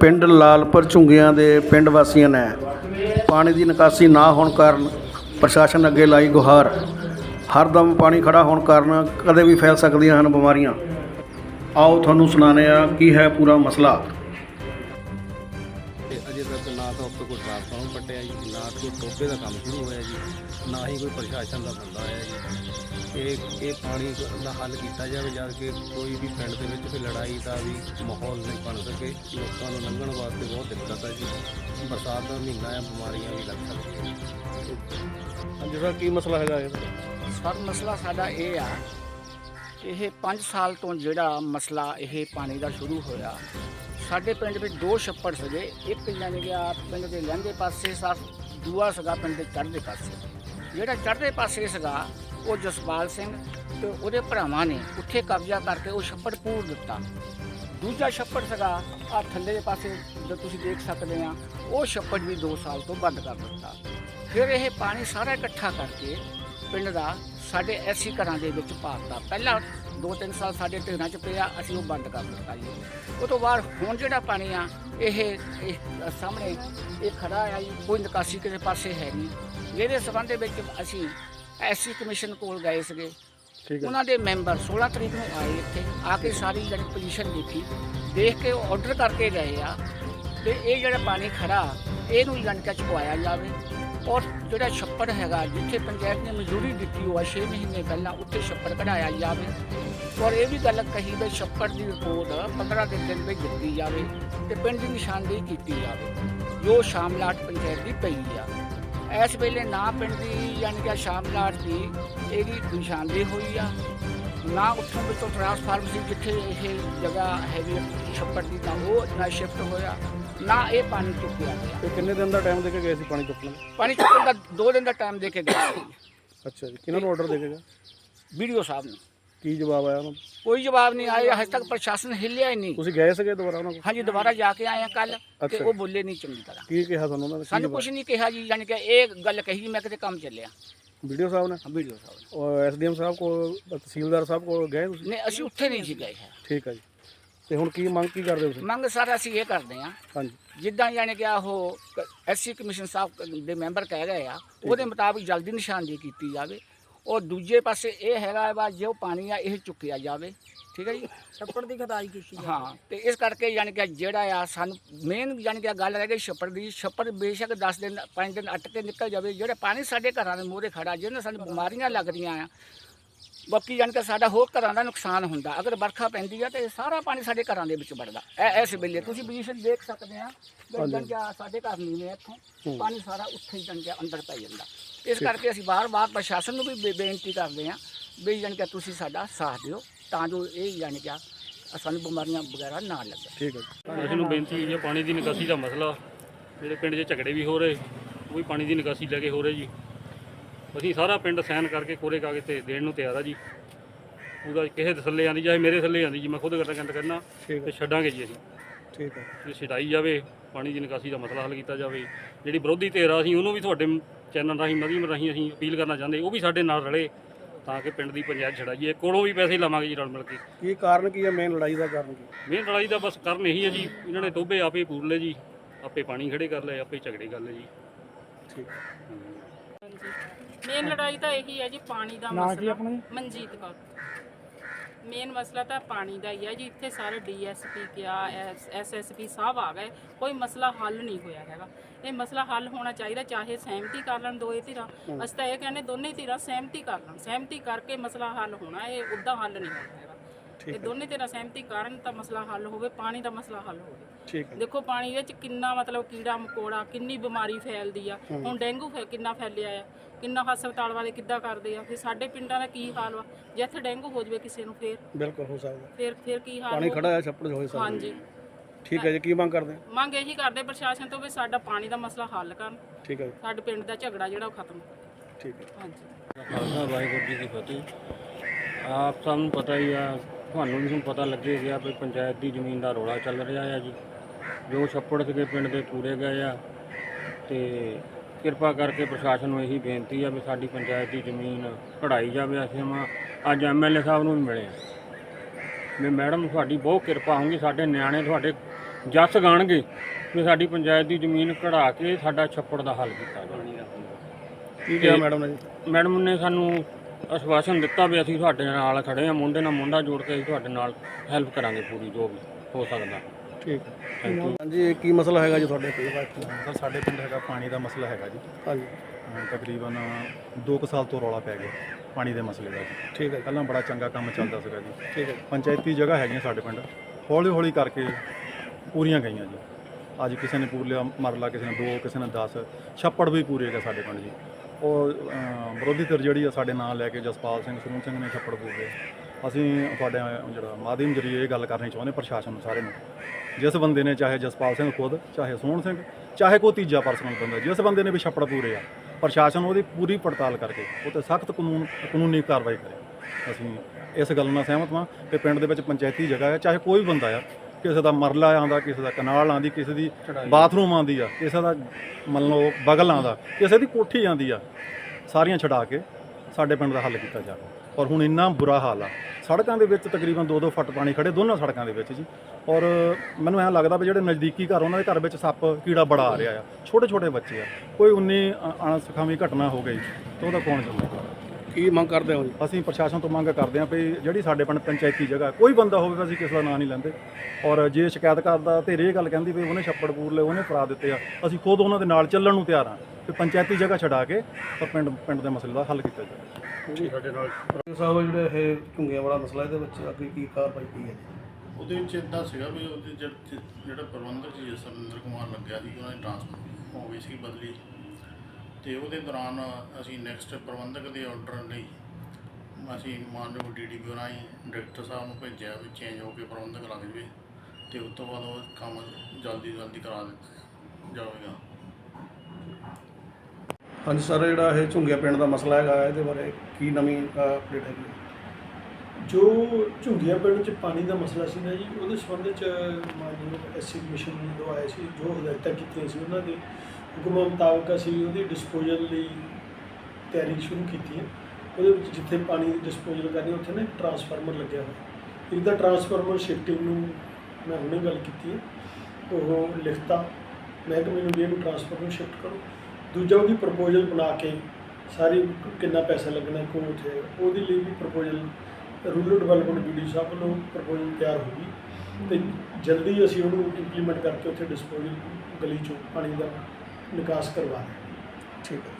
ਪਿੰਡ ਲਾਲਪੁਰ ਝੁੰਗੀਆਂ ਦੇ ਪਿੰਡ ਵਾਸੀਆਂ ਨੇ ਪਾਣੀ ਦੀ ਨਿਕਾਸੀ ਨਾ ਹੋਣ ਕਾਰਨ ਪ੍ਰਸ਼ਾਸਨ ਅੱਗੇ ਲਾਈ ਗੁਹਾਰ। ਹਰਦਮ ਪਾਣੀ ਖੜਾ ਹੋਣ ਕਾਰਨ ਕਦੇ ਵੀ ਫੈਲ ਸਕਦੀਆਂ ਹਨ ਬਿਮਾਰੀਆਂ। ਆਓ ਤੁਹਾਨੂੰ ਸੁਣਾਉਂਦੇ ਆ ਕੀ ਹੈ ਪੂਰਾ ਮਸਲਾ। ਅਜੇ ਤੱਕ ਨਾ ਤਾਂ ਉੱਥੇ ਕੋਈ ਟ੍ਰਾਂਸਫਾਰਮਰ ਪੱਟਿਆ ਜੀ, ਨਾ ਕੋਈ ਟੋਬੇ ਦਾ ਕੰਮ ਸ਼ੁਰੂ ਹੋਇਆ ਜੀ, ਨਾ ਹੀ ਕੋਈ ਪ੍ਰਸ਼ਾਸਨ ਦਾ ਬੰਦਾ ਆਇਆ ਜੀ। ਇਹ ਇਹ ਪਾਣੀ ਦਾ ਹੱਲ ਕੀਤਾ ਜਾਵੇ ਜਾਂ ਕਿ ਕੋਈ ਵੀ ਪਿੰਡ ਦੇ ਵਿੱਚ ਕੋਈ ਲੜਾਈ ਦਾ ਵੀ ਮਾਹੌਲ ਨਹੀਂ ਬਣ ਸਕੇ। ਲੋਕਾਂ ਨੂੰ ਲੰਘਣ ਵਾਸਤੇ ਬਹੁਤ ਦਿੱਕਤ ਹੈ ਜੀ। ਬਰਸਾਤ ਦਾ ਮਹੀਨਾ ਹੈ ਬਿਮਾਰੀਆਂ ਵੀ ਲੱਗ ਸਕਦੀਆਂ। ਹਾਂਜੀ ਸਰ, ਕੀ ਮਸਲਾ ਹੈਗਾ ਇਹ? ਸਰ, ਮਸਲਾ ਸਾਡਾ ਇਹ ਆ, ਇਹ 5 ਸਾਲ ਤੋਂ ਜਿਹੜਾ ਮਸਲਾ ਇਹ ਪਾਣੀ ਦਾ ਸ਼ੁਰੂ ਹੋਇਆ, ਸਾਡੇ ਪਿੰਡ ਵਿੱਚ ਦੋ ਛੱਪੜ ਸੀਗੇ। ਇੱਕ ਜਾਨੀ ਗਿਆ ਪਿੰਡ ਦੇ ਲਹਿੰਦੇ ਪਾਸੇ ਸਰ, ਦੂਆ ਸੀਗਾ ਪਿੰਡ ਦੇ ਚੜ੍ਹਦੇ ਪਾਸੇ। ਜਿਹੜਾ ਚੜ੍ਹਦੇ ਪਾਸੇ ਸੀਗਾ ਉਹ ਜਸਪਾਲ ਸਿੰਘ ਤੇ ਉਹਦੇ ਭਰਾਵਾਂ ਨੇ ਉੱਥੇ ਕਬਜ਼ਾ ਕਰਕੇ ਉਹ ਛੱਪੜ ਪੂਰ ਦਿੱਤਾ। ਦੂਜਾ ਛੱਪੜ ਸੀਗਾ ਆ ਥੱਲੇ ਦੇ ਪਾਸੇ ਜੋ ਤੁਸੀਂ ਦੇਖ ਸਕਦੇ ਆ, ਉਹ ਛੱਪੜ ਵੀ 2 ਸਾਲ ਤੋਂ ਬੰਦ ਕਰ ਦਿੱਤਾ। ਫਿਰ ਇਹ ਪਾਣੀ ਸਾਰਾ ਇਕੱਠਾ ਕਰਕੇ ਪਿੰਡ ਦਾ ਸਾਡੇ ਐਸੀ ਘਰਾਂ ਦੇ ਵਿੱਚ ਪਾਤਾ ਪਹਿਲਾਂ 2-3 ਸਾਲ ਸਾਡੇ ਢੇਰਾਂ 'ਚ ਪਿਆ, ਅਸੀਂ ਉਹ ਬੰਦ ਕਰ ਦਿੱਤਾ ਜੀ। ਉਹ ਤੋਂ ਬਾਅਦ ਹੁਣ ਜਿਹੜਾ ਪਾਣੀ ਆ, ਇਹ ਇਹ ਸਾਹਮਣੇ ਇਹ ਖੜਾ ਆ ਜੀ, ਕੋਈ ਨਿਕਾਸੀ ਕਿਸੇ ਪਾਸੇ ਹੈ ਨਹੀਂ। ਇਹਦੇ ਸਬੰਧ ਦੇ ਵਿੱਚ ਅਸੀਂ ਐਸੀ ਕਮਿਸ਼ਨ ਕੋਲ ਗਏ ਸੀਗੇ। ਠੀਕ ਉਹਨਾਂ ਦੇ ਮੈਂਬਰ 16 ਤਰੀਕ ਨੂੰ ਆਏ ਇੱਥੇ ਆ ਕੇ ਸਾਰੀ ਜਿਹੜੀ ਪੋਜੀਸ਼ਨ ਦੇਖੀ। ਦੇਖ ਕੇ ਆਰਡਰ ਕਰਕੇ ਗਏ ਆ ਤੇ ਇਹ ਜਿਹੜਾ ਪਾਣੀ ਖੜਾ ਇਹਨੂੰ ਲੰਕਾ ਚ ਪਵਾਇਆ ਜਾਵੇ। ਔਰ ਜਿਹੜਾ ਛੱਪੜ ਹੈਗਾ ਜਿੱਥੇ ਪੰਚਾਇਤ ਨੇ ਮਨਜ਼ੂਰੀ ਦਿੱਤੀ ਹੋਆ 6 ਮਹੀਨੇ ਪਹਿਲਾਂ ਉੱਥੇ ਛੱਪੜ ਕਢਾਇਆ ਜਾਵੇ। ਔਰ ਇਹ ਵੀ ਗੱਲ ਕਹੀ ਵੀ ਛੱਪੜ ਦੀ ਰਿਪੋਰਟ 15 ਦਿਨ ਦੇ ਵਿੱਚ ਦਿੱਤੀ ਜਾਵੇ ਤੇ ਪਿੰਡ ਦੀ ਨਿਸ਼ਾਨਦੇਹੀ ਕੀਤੀ ਜਾਵੇ। ਜੋ ਸ਼ਾਮਲਾਟ ਪੰਚਾਇਤ ਦੀ ਪਈ ਆ। ਇਸ ਵੇਲੇ ਨਾ ਪਿੰਡ ਦੀ ਯਾਨੀ ਕਿ ਸ਼ਾਮਲਾਟ ਦੀ ਇਹਦੀ ਨਿਸ਼ਾਨਦੇਹੀ ਹੋਈ ਆ। ਨਾ ਉੱਥੋਂ ਵਿੱਚੋਂ ਟ੍ਰਾਂਸਫਾਰਮ ਸੀ ਜਿੱਥੇ ਇਹ ਜਗ੍ਹਾ ਹੈਗੀ ਛੱਪੜ ਦੀ ਤਾਂ ਉਹ ਨਾ ਸ਼ਿਫਟ ਹੋਇਆ ਨਾ ਇਹ ਪਾਣੀ ਚੁੱਕਿਆ ਗਿਆ। ਤੇ ਕਿੰਨੇ ਦਿਨ ਦਾ ਟਾਈਮ ਦੇ ਕੇ ਗਏ ਸੀ ਪਾਣੀ ਚੁੱਕਣ? ਨੂੰ ਪਾਣੀ ਚੁੱਕਣ ਦਾ 2 ਦਿਨ ਦਾ ਟਾਈਮ ਦੇ ਕੇ ਗਏ ਸੀ। ਅੱਛਾ ਜੀ ਕਿਹਨਾਂ ਨੂੰ ਆਰਡਰ ਦੇ ਕੇ ਗਏ? ਵੀਡੀਓ ਸਾਹਿਬ ਨੂੰ। ਕੀ ਜਵਾਬ ਆਇਆ ਉਹਨਾਂ ਦਾ? ਕੋਈ ਜਵਾਬ ਨਹੀਂ ਆਇਆ ਹਜੇ ਤੱਕ ਪ੍ਰਸ਼ਾਸਨ ਹਿੱਲਿਆ ਹੀ ਨਹੀਂ। ਤੁਸੀਂ ਗਏ ਸੀਗੇ ਦੁਬਾਰਾ ਉਹਨਾਂ ਕੋਲ? ਹਾਂਜੀ ਦੁਬਾਰਾ ਜਾ ਕੇ ਆਏ ਆ ਕੱਲ ਤੇ ਅੱਛਾ। ਉਹ ਬੋਲੇ ਨਹੀਂ ਚੰਗੀ ਤਰ੍ਹਾਂ। ਕੀ ਕਿਹਾ ਤੁਹਾਨੂੰ ਉਹਨਾਂ ਨੇ? ਸਾਨੂੰ ਕੁਝ ਨਹੀਂ ਕਿਹਾ ਜੀ ਯਾਨੀ ਕਿ ਇਹ ਗੱਲ ਕਹੀ ਮੈਂ ਕਿਤੇ ਕੰਮ ਚੱਲਿਆ। ਵੀਡੀਓ ਸਾਹਿਬ ਨੇ? ਵੀਡੀਓ ਸਾਹਿਬ ਨੇ। ਔਰ ਐਸਡੀਐਮ ਸਾਹਿਬ ਕੋਲ ਤਹਿਸੀਲਦਾਰ ਸਾਹਿਬ ਕੋਲ ਗਏ ਤੁਸੀਂ? ਨਹੀਂ ਅਸੀਂ ਉੱਥੇ ਨਹੀਂ ਜੀ ਗਏ। ਹੈ ਠੀਕ ਹੈ ਜੀ। ਤੇ ਹੁਣ ਕੀ ਮੰਗ ਕੀ ਕਰਦੇ ਹੋ ਤੁਸੀਂ? ਮੰਗ ਸਾਰਾ ਅਸੀਂ ਇਹ ਕਰਦੇ ਆ ਹਾਂਜੀ। ਜਿੱਦਾਂ ਯਾਨੀ ਕਿ ਉਹ ਐਸਸੀ ਕਮਿਸ਼ਨ ਸਾਹਿਬ ਦੇ ਮੈਂਬਰ ਕਹਿ ਗਏ ਆ ਉਹਦੇ ਮੁਤਾਬਿਕ ਜਲਦੀ ਨਿਸ਼ਾਨਦੇਹੀ ਕੀਤੀ ਜਾਵੇ। ਔਰ ਦੂਜੇ ਪਾਸੇ ਇਹ ਹੈਗਾ ਵਾ ਜੋ ਪਾਣੀ ਆ ਇਹ ਚੁੱਕਿਆ ਜਾਵੇ। ਠੀਕ ਹੈ ਜੀ? ਛੱਪੜ ਦੀ ਖਦਾਈ ਕੀਤੀ ਹਾਂ ਤੇ ਇਸ ਕਰਕੇ ਯਾਨੀ ਕਿ ਜਿਹੜਾ ਆ ਸਾਨੂੰ ਮੇਨ ਯਾਨੀ ਕਿ ਗੱਲ ਰਹਿ ਗਈ ਛੱਪੜ ਦੀ। ਛੱਪੜ ਬੇਸ਼ੱਕ 10 ਦਿਨ 5 ਦਿਨ ਅਟ ਕੇ ਨਿਕਲ ਜਾਵੇ। ਜਿਹੜੇ ਪਾਣੀ ਸਾਡੇ ਘਰਾਂ ਦੇ ਮੂਹਰੇ ਖੜਾ ਜਿਹਨਾਂ ਸਾਨੂੰ ਬਿਮਾਰੀਆਂ ਲੱਗ ਰਹੀਆਂ ਆ ਬਾਕੀ ਯਾਨੀ ਕਿ ਸਾਡਾ ਹੋਰ ਘਰਾਂ ਦਾ ਨੁਕਸਾਨ ਹੁੰਦਾ। ਅਗਰ ਵਰਖਾ ਪੈਂਦੀ ਆ ਤੇ ਇਹ ਸਾਰਾ ਪਾਣੀ ਸਾਡੇ ਘਰਾਂ ਦੇ ਵਿੱਚ ਵੜਦਾ। ਐ ਇਸ ਵੇਲੇ ਤੁਸੀਂ ਪੋਜੀਸ਼ਨ ਦੇਖ ਸਕਦੇ ਆ। ਜੰਜਾ ਸਾਡੇ ਘਰ ਨਹੀਂ ਨੇ ਇੱਥੋਂ ਪਾਣੀ ਸਾਰਾ ਉੱਥੇ ਹੀ ਜੰਜਾ ਅੰਦਰ ਪੈ ਜਾਂਦਾ। ਇਸ ਕਰਕੇ ਅਸੀਂ ਬਾਰ-ਬਾਰ ਪ੍ਰਸ਼ਾਸਨ ਨੂੰ ਵੀ ਬੇ- ਬੇਨਤੀ ਕਰਦੇ ਆ ਵੀ ਯਾਨੀ ਕਿ ਤੁਸੀਂ ਸਾਡਾ ਸਾਥ ਦਿਓ ਤਾਂ ਜੋ ਇਹ ਯਾਨੀ ਕਿ ਸਾਨੂੰ ਬਿਮਾਰੀਆਂ ਵਗੈਰਾ ਨਾ ਲੱਗਣ। ਠੀਕ ਹੈ ਜੀ। ਅਸੀਂ ਨੂੰ ਬੇਨਤੀ ਹੈ ਪਾਣੀ ਦੀ ਨਿਕਾਸੀ ਦਾ ਮਸਲਾ ਜਿਹੜੇ ਪਿੰਡ 'ਚ ਝਗੜੇ ਵੀ ਹੋ ਰਹੇ ਉਹ ਵੀ ਪਾਣੀ ਦੀ ਨਿਕਾਸੀ ਲੈ ਕੇ ਹੋ ਰਹੇ ਜੀ। ਅਸੀਂ ਸਾਰਾ ਪਿੰਡ ਸਾਈਨ ਕਰਕੇ ਕੋਰੇ ਕਾਗਜ਼ ਤੇ ਦੇਣ ਨੂੰ ਤਿਆਰ ਆ ਜੀ। ਉਹਦਾ ਕਿਸੇ ਦੇ ਥੱਲੇ ਆਂਦੀ ਚਾਹੇ ਮੇਰੇ ਥੱਲੇ ਆਂਦੀ ਜੀ ਮੈਂ ਖੁਦ ਕਰਦਾ ਕੰਤ ਕਰਨਾ ਠੀਕ ਤੇ ਹੈ ਛੱਡਾਂਗੇ ਜੀ ਅਸੀਂ। ਠੀਕ ਹੈ। ਤੇ ਛਡਾਈ ਜਾਵੇ ਪਾਣੀ ਦੀ ਨਿਕਾਸੀ ਦਾ ਮਸਲਾ ਹੱਲ ਕੀਤਾ ਜਾਵੇ ਜਿਹੜੀ ਵਿਰੋਧੀ ਧਿਰ ਆ ਅਸੀਂ ਉਹਨੂੰ ਵੀ ਤੁਹਾਡੇ ਚੈਨਲ ਰਾਹੀਂ ਮਦੀਮ ਰਾਹੀਂ ਅਸੀਂ ਅਪੀਲ ਕਰਨਾ ਚਾਹੁੰਦੇ ਉਹ ਵੀ ਸਾਡੇ ਨਾਲ ਰਲੇ ਤਾਂ ਕਿ ਪਿੰਡ ਦੀ ਪੰਚਾਇਤ ਛਡਾਈਏ ਕੋਲੋਂ ਵੀ ਪੈਸੇ ਲਵਾਂਗੇ ਜੀ ਰਲ ਮਿਲ ਕੇ। ਕੀ ਕਾਰਨ ਕੀ ਹੈ ਮੇਨ ਲੜਾਈ ਦਾ ਕਾਰਨ ਕੀ? ਮੇਨ ਲੜਾਈ ਦਾ ਬਸ ਕਾਰਨ ਇਹੀ ਹੈ ਜੀ ਇਹਨਾਂ ਨੇ ਟੋਬੇ ਆਪੇ ਪੂਰ ਲਏ ਜੀ ਆਪੇ ਪਾਣੀ ਖੜੇ ਕਰ ਲਏ ਆਪੇ ਝਗੜੇ ਕਰ ਲਏ ਜੀ। ਠੀਕ। ਮੇਨ ਲੜਾਈ ਤਾਂ ਇਹੀ ਹੈ ਜੀ ਪਾਣੀ ਦਾ ਮਸਲਾ। ਮਨਜੀਤ ਕੌਰ। ਮੇਨ ਮਸਲਾ ਤਾਂ ਪਾਣੀ ਦਾ ਹੀ ਹੈ ਜੀ ਇੱਥੇ ਸਾਰੇ ਡੀਐਸਪੀ ਕਿਹਾ ਐਸਐਸਪੀ ਸਾਹਿਬ ਆ ਗਏ ਕੋਈ ਮਸਲਾ ਹੱਲ ਨਹੀਂ ਹੋਇਆ ਹੈਗਾ। ਇਹ ਮਸਲਾ ਹੱਲ ਹੋਣਾ ਚਾਹੀਦਾ ਚਾਹੇ ਸਹਿਮਤੀ ਕਰ ਲੈਣ ਦੋਏ ਧਿਰਾਂ। ਅਸੀਂ ਤਾਂ ਇਹ ਕਹਿੰਦੇ ਦੋਨੇ ਧਿਰਾਂ ਸਹਿਮਤੀ ਕਰ ਲੈਣ। ਸਹਿਮਤੀ ਕਰਕੇ ਮਸਲਾ ਹੱਲ ਹੋਣਾ ਇਹ ਉੱਦਾਂ ਹੱਲ ਨਹੀਂ ਹੋਣਾ ਇਹ ਦੋਨੇ ਧਿਰਾਂ ਸਹਿਮਤੀ ਕਰਨ ਤਾਂ ਮਸਲਾ ਹੱਲ ਹੋਵੇ ਪਾਣੀ ਦਾ ਮਸਲਾ ਹੱਲ ਹੋਵੇ। ਠੀਕ ਹੈ। ਦੇਖੋ ਪਾਣੀ ਵਿੱਚ ਕਿੰਨਾ ਮਤਲਬ ਕੀੜਾ ਮਕੌੜਾ ਕਿੰਨੀ ਬਿਮਾਰੀ ਫੈਲਦੀ ਆ। ਹੁਣ ਡੇਂਗੂ ਫੈ ਕਿੰਨਾ ਫੈਲਿਆ ਆ ਕਿੰਨਾ ਹਸਪਤਾਲ ਵਾਲੇ ਕਿੱਦਾਂ ਕਰਦੇ ਆ? ਫਿਰ ਸਾਡੇ ਪਿੰਡਾਂ ਦਾ ਕੀ ਹਾਲ ਵਾ? ਜੇ ਇੱਥੇ ਡੇਂਗੂ ਹੋ ਜਵੇ ਕਿਸੇ ਨੂੰ ਫੇਰ? ਬਿਲਕੁਲ ਹੋ ਸਕਦਾ। ਫੇਰ ਫੇਰ ਕੀ ਹਾਲ ਪਾਣੀ ਹੋਊ? ਖੜਾ ਹੈ ਛੱਪੜ ਹੋ ਸਕਦਾ। ਹਾਂਜੀ। ਠੀਕ ਹੈ ਜੀ ਕੀ ਮੰਗ ਕਰਦੇ? ਹੋ? ਮੰਗ ਇਹੀ ਕਰਦੇ ਪ੍ਰਸ਼ਾਸਨ ਤੋਂ ਵੀ ਸਾਡਾ ਪਾਣੀ ਦਾ ਮਸਲਾ ਹੱਲ ਕਰਨ। ਠੀਕ ਹੈ ਜੀ, ਸਾਡੇ ਪਿੰਡ ਦਾ ਝਗੜਾ ਜਿਹੜਾ ਉਹ ਖਤਮ। ਠੀਕ ਹੈ। ਹਾਂਜੀ। ਖਾਲਸਾ ਵਾਹਿਗੁਰੂ ਜੀ ਕੀ ਫਤਿਹ। ਆਪ ਸਭ ਨੂੰ ਪਤਾ ਹੀ ਆ ਤੁਹਾਨੂੰ ਵੀ ਹੁਣ ਪਤਾ ਲੱਗੇ ਗਿਆ ਵੀ ਪੰਚਾਇਤ ਦੀ ਜ਼ਮੀਨ ਦਾ ਰੌਲਾ ਚੱਲ ਰਿਹਾ ਆ ਜੀ। ਜੋ ਛੱਪੜ ਸੀਗੇ ਪਿੰਡ ਦੇ ਪੂਰੇ ਗਏ ਆ ਤੇ ਕਿਰਪਾ ਕਰਕੇ ਪ੍ਰਸ਼ਾਸਨ ਨੂੰ ਇਹੀ ਬੇਨਤੀ ਆ ਵੀ ਸਾਡੀ ਪੰਚਾਇਤ ਦੀ ਜ਼ਮੀਨ ਕਢਾਈ ਜਾਵੇ ਅਸੀਂ ਮੈਂ ਅੱਜ ਐਮਐਲਏ ਸਾਹਿਬ ਨੂੰ ਵੀ ਮਿਲੇ ਆ। ਵੀ ਮੈਡਮ ਤੁਹਾਡੀ ਬਹੁਤ ਕਿਰਪਾ ਹੋਊਗੀ ਸਾਡੇ ਨਿਆਣੇ ਤੁਹਾਡੇ ਜੱਸ ਗਾਣਗੇ ਕਿ ਸਾਡੀ ਪੰਚਾਇਤ ਦੀ ਜ਼ਮੀਨ ਕਢਾ ਕੇ ਸਾਡਾ ਛੱਪੜ ਦਾ ਹੱਲ ਕੀਤਾ ਜਾਵੇ। ਕੀ ਕਿਹਾ ਮੈਡਮ ਨੇ ਮੈਡਮ ਨੇ ਸਾਨੂੰ ਆਸ਼ਵਾਸਨ ਦਿੱਤਾ ਵੀ ਅਸੀਂ ਤੁਹਾਡੇ ਨਾਲ ਖੜੇ ਹਾਂ ਮੁੰਡੇ ਨਾਲ ਮੁੰਡਾ ਜੋੜ ਕੇ ਅਸੀਂ ਤੁਹਾਡੇ ਨਾਲ ਹੈਲਪ ਕਰਾਂਗੇ ਪੂਰੀ ਜੋ ਵੀ ਹੋ ਸਕਦਾ। ਠੀਕ ਥੈਂਕ ਯੂ ਹਾਂਜੀ ਇਹ ਕੀ ਮਸਲਾ ਹੈਗਾ ਜੀ ਤੁਹਾਡੇ ਪਿੰਡ ਦਾ ਸਰ ਸਾਡੇ ਪਿੰਡ ਹੈਗਾ ਪਾਣੀ ਦਾ ਮਸਲਾ ਹੈਗਾ ਜੀ। ਹਾਂਜੀ। ਤਕਰੀਬਨ 2 ਸਾਲ ਤੋਂ ਰੌਲਾ ਪੈ ਗਿਆ ਪਾਣੀ ਦੇ ਮਸਲੇ ਦਾ ਠੀਕ ਹੈ ਪਹਿਲਾਂ ਬੜਾ ਚੰਗਾ ਕੰਮ ਚੱਲਦਾ ਸੀਗਾ ਜੀ। ਠੀਕ ਹੈ ਪੰਚਾਇਤੀ ਜਗ੍ਹਾ ਹੈਗੀਆਂ ਸਾਡੇ ਪਿੰਡ। ਹੌਲੀ ਹੌਲੀ ਕਰਕੇ ਪੂਰੀਆਂ ਗਈਆਂ ਜੀ। ਅੱਜ ਕਿਸੇ ਨੇ ਪੂਰ ਲਿਆ ਮਰਲਾ ਕਿਸੇ ਨੇ ਦੋ ਕਿਸੇ ਨੇ 10 ਛੱਪੜ ਵੀ ਪੂਰੇ ਗਏ ਸਾਡੇ ਪਿੰਡ ਜੀ। ਉਹ ਅਹ, ਵਿਰੋਧੀ ਧਿਰ ਜਿਹੜੀ ਆ ਸਾਡੇ ਨਾਲ ਲੈ ਕੇ ਜਸਪਾਲ ਸਿੰਘ ਸਰੂਨ ਸਿੰਘ ਨੇ ਛੱਪੜ ਪੂਰੇ ਅਸੀਂ ਤੁਹਾਡੇ ਜਿਹੜਾ ਮਾਧਿਅਮ ਜਰੀਏ ਇਹ ਗੱਲ ਕਰਨੀ ਚਾਹੁੰਦੇ ਪ੍ਰਸ਼ਾਸਨ ਨੂੰ ਸਾਰੇ ਨੂੰ। ਜਿਸ ਬੰਦੇ ਨੇ ਚਾਹੇ ਜਸਪਾਲ ਸਿੰਘ ਖੁਦ ਚਾਹੇ ਸੋਹਣ ਸਿੰਘ ਚਾਹੇ ਕੋਈ ਤੀਜਾ ਪਰਸਨਲ ਬੰਦਾ ਜਿਸ ਬੰਦੇ ਨੇ ਵੀ ਛੱਪੜ ਪੂਰੇ ਆ ਪ੍ਰਸ਼ਾਸਨ ਉਹਦੀ ਪੂਰੀ ਪੜਤਾਲ ਕਰਕੇ ਉਹ ਤੇ ਸਖਤ ਕਾਨੂੰਨ ਕਾਨੂੰਨੀ ਕਾਰਵਾਈ ਕਰੇ। ਅਸੀਂ ਇਸ ਗੱਲ ਨਾਲ ਸਹਿਮਤ ਹਾਂ ਕਿ ਪਿੰਡ ਦੇ ਵਿੱਚ ਪੰਚਾਇਤੀ ਜਗ੍ਹਾ ਹੈ ਚਾਹੇ ਕੋਈ ਵੀ ਬੰਦਾ ਆ ਕਿਸੇ ਦਾ ਮਰਲਾ ਆਂਦਾ ਕਿਸੇ ਦਾ ਕਨਾਲ ਆਂਦੀ ਕਿਸੇ ਦੀ ਬਾਥਰੂਮ ਆਂਦੀ ਆ ਕਿਸੇ ਦਾ ਮੰਨ ਲਓ ਬਗਲ ਆਂਦਾ ਕਿਸੇ ਦੀ ਕੋਠੀ ਆਂਦੀ ਆ ਸਾਰੀਆਂ ਛਡਾ ਕੇ ਸਾਡੇ ਪਿੰਡ ਦਾ ਹੱਲ ਕੀਤਾ ਜਾਵੇ। ਔਰ ਹੁਣ ਇੰਨਾ ਬੁਰਾ ਹਾਲ ਆ। ਸੜਕਾਂ ਦੇ ਵਿੱਚ ਤਕਰੀਬਨ 2-2 ਫੁੱਟ ਪਾਣੀ ਖੜੇ ਦੋਨੋਂ ਸੜਕਾਂ ਦੇ ਵਿੱਚ ਜੀ। ਔਰ ਮੈਨੂੰ ਐਂ ਲੱਗਦਾ ਵੀ ਜਿਹੜੇ ਨਜ਼ਦੀਕੀ ਘਰ ਉਹਨਾਂ ਦੇ ਘਰ ਵਿੱਚ ਸੱਪ ਕੀੜਾ ਬੜਾ ਆ ਰਿਹਾ ਆ। ਛੋਟੇ ਛੋਟੇ ਬੱਚੇ ਆ। ਕੋਈ ਉਨੀ ਅਣਸਖਾਵੀ ਘਟਨਾ ਹੋ ਗਈ ਤਾਂ ਉਹਦਾ ਕੌਣ ਜ਼ਿੰਮੇਵਾਰ? ਕੀ ਮੰਗ ਕਰਦੇ ਹੋ ਜੀ? ਅਸੀਂ ਪ੍ਰਸ਼ਾਸਨ ਤੋਂ ਮੰਗ ਕਰਦੇ ਹਾਂ ਵੀ ਜਿਹੜੀ ਸਾਡੇ ਪਿੰਡ ਪੰਚਾਇਤੀ ਜਗ੍ਹਾ ਕੋਈ ਬੰਦਾ ਹੋਵੇ ਅਸੀਂ ਕਿਸੇ ਦਾ ਨਾਂ ਨਹੀਂ ਲੈਂਦੇ। ਔਰ ਜੇ ਸ਼ਿਕਾਇਤ ਕਰਦਾ ਤੇ ਇਹ ਗੱਲ ਕਹਿੰਦੀ ਵੀ ਉਹਨੇ ਛੱਪੜ ਪੂਰ ਲਏ ਉਹਨੇ ਫਰਾ ਦਿੱਤੇ ਆ ਅਸੀਂ ਖੁਦ ਉਹਨਾਂ ਦੇ ਨਾਲ ਚੱਲਣ ਨੂੰ ਤਿਆਰ ਹਾਂ ਤੇ ਪੰਚਾਇਤੀ ਜਗ੍ਹਾ ਛਡਾ ਕੇ ਤਾਂ ਪਿੰਡ ਪਿੰਡ ਦੇ ਮਸਲੇ ਦਾ ਹੱਲ ਕੀਤਾ ਜਾਵੇ। ਸਾਡੇ ਨਾਲ ਸਾਹਿਬ ਜਿਹੜੇ ਇਹ ਝੁੰਗੀਆਂ ਵਾਲਾ ਮਸਲਾ ਇਹਦੇ ਵਿੱਚ ਅੱਗੇ ਕੀ ਕਾਰਵਾਈ ਕੀ ਹੈ? ਜੀ ਉਹਦੇ ਵਿੱਚ ਇਦਾਂ ਸੀਗਾ ਵੀ ਉਹਦੇ ਜਿਹੜਾ ਪ੍ਰਬੰਧਕ ਸੀ ਸੁਰਿੰਦਰ ਕੁਮਾਰ ਲੱਗਿਆ ਸੀ ਉਹਨਾਂ ਦੀ ਟ੍ਰਾਂਸਫਰ ਹੋ ਗਈ ਸੀ ਬਦਲੀ। ਤੇ ਉਹਦੇ ਦੌਰਾਨ ਅਸੀਂ ਨੈਕਸਟ ਪ੍ਰਬੰਧਕ ਦੇ ਆਰਡਰ ਲਈ ਅਸੀਂ ਮਾਨਯੋਗ ਡੀਡੀਪੀ ਰਾਹੀਂ ਡਾਇਰੈਕਟਰ ਸਾਹਿਬ ਨੂੰ ਭੇਜਿਆ ਵੀ ਚੇਂਜ ਹੋ ਕੇ ਪ੍ਰਬੰਧਕ ਲੱਗ ਜਵੇ ਤੇ ਉਸ ਤੋਂ ਬਾਅਦ ਉਹ ਕੰਮ ਜਲਦੀ ਜਲਦੀ ਕਰਾ ਦਿੱਤਾ ਜਾਵੇਗਾ ਹਾਂਜੀ ਸਰ ਜਿਹੜਾ ਇਹ ਝੁੰਗੀਆਂ ਪਿੰਡ ਦਾ ਮਸਲਾ ਹੈਗਾ ਇਹਦੇ ਬਾਰੇ ਕੀ ਨਵੀਂ ਅਪਡੇਟ ਹੈਗੀ ਹੈ? ਜੋ ਝੁੰਗੀਆਂ ਪਿੰਡ ਚ ਪਾਣੀ ਦਾ ਮਸਲਾ ਸੀ ਨਾ ਜੀ ਉਹਦੇ ਸੰਬੰਧ ਚ ਮਾਨਯੋਗ ਐਸਸੀ ਕਮਿਸ਼ਨ ਜਦੋਂ ਆਏ ਸੀ ਜੋ ਹਦਾਇਤਾਂ ਕੀਤੀਆਂ ਸੀ ਉਹਨਾਂ ਦੇ ਹੁਕਮਾਂ ਮੁਤਾਬਕ ਅਸੀਂ ਉਹਦੀ ਡਿਸਪੋਜ਼ਲ ਲਈ ਤਿਆਰੀ ਸ਼ੁਰੂ ਕੀਤੀ ਹੈ। ਉਹਦੇ ਵਿੱਚ ਜਿੱਥੇ ਪਾਣੀ ਦੀ ਡਿਸਪੋਜ਼ਲ ਕਰਨੀ, ਉੱਥੇ ਨਾ ਇੱਕ ਟਰਾਂਸਫਾਰਮਰ ਲੱਗਿਆ ਹੋਇਆ। ਇੱਕ ਇਹਦਾ ਟਰਾਂਸਫਾਰਮਰ ਸ਼ਿਫਟਿੰਗ ਨੂੰ ਮੈਂ ਹੁਣੇ ਗੱਲ ਕੀਤੀ ਹੈ। ਉਹ ਲਿਖਤਾ। ਮਹਿਕਮੇ ਨੂੰ ਵੀ ਇਹਨੂੰ ਟਰਾਂਸਫਾਰਮਰ ਸ਼ਿਫਟ ਕਰੋ। ਦੂਜਾ ਉਹਦੀ ਪ੍ਰਪੋਜ਼ਲ ਬਣਾ ਕੇ ਸਾਰੀ ਕਿੰਨਾ ਪੈਸਾ ਲੱਗਣਾ ਕੋ ਉੱਥੇ ਉਹਦੇ ਲਈ ਵੀ ਪ੍ਰਪੋਜ਼ਲ ਰੂਰਲ ਡਿਵੈਲਪਮੈਂਟ ਬੀਡੀ ਸਾਹਿਬ ਵੱਲੋਂ ਪ੍ਰਪੋਜ਼ਲ ਤਿਆਰ ਹੋ ਗਈ। ਤੇ ਜਲਦੀ ਅਸੀਂ ਉਹਨੂੰ ਇੰਪਲੀਮੈਂਟ ਕਰਕੇ ਉੱਥੇ ਡਿਸਪੋਜ਼ਲ ਗਲੀ ਚੋਂ ਪਾਣੀ ਦਾ ਨਿਕਾਸ ਕਰਵਾ ਰਹੇ ਠੀਕ ਹੈ।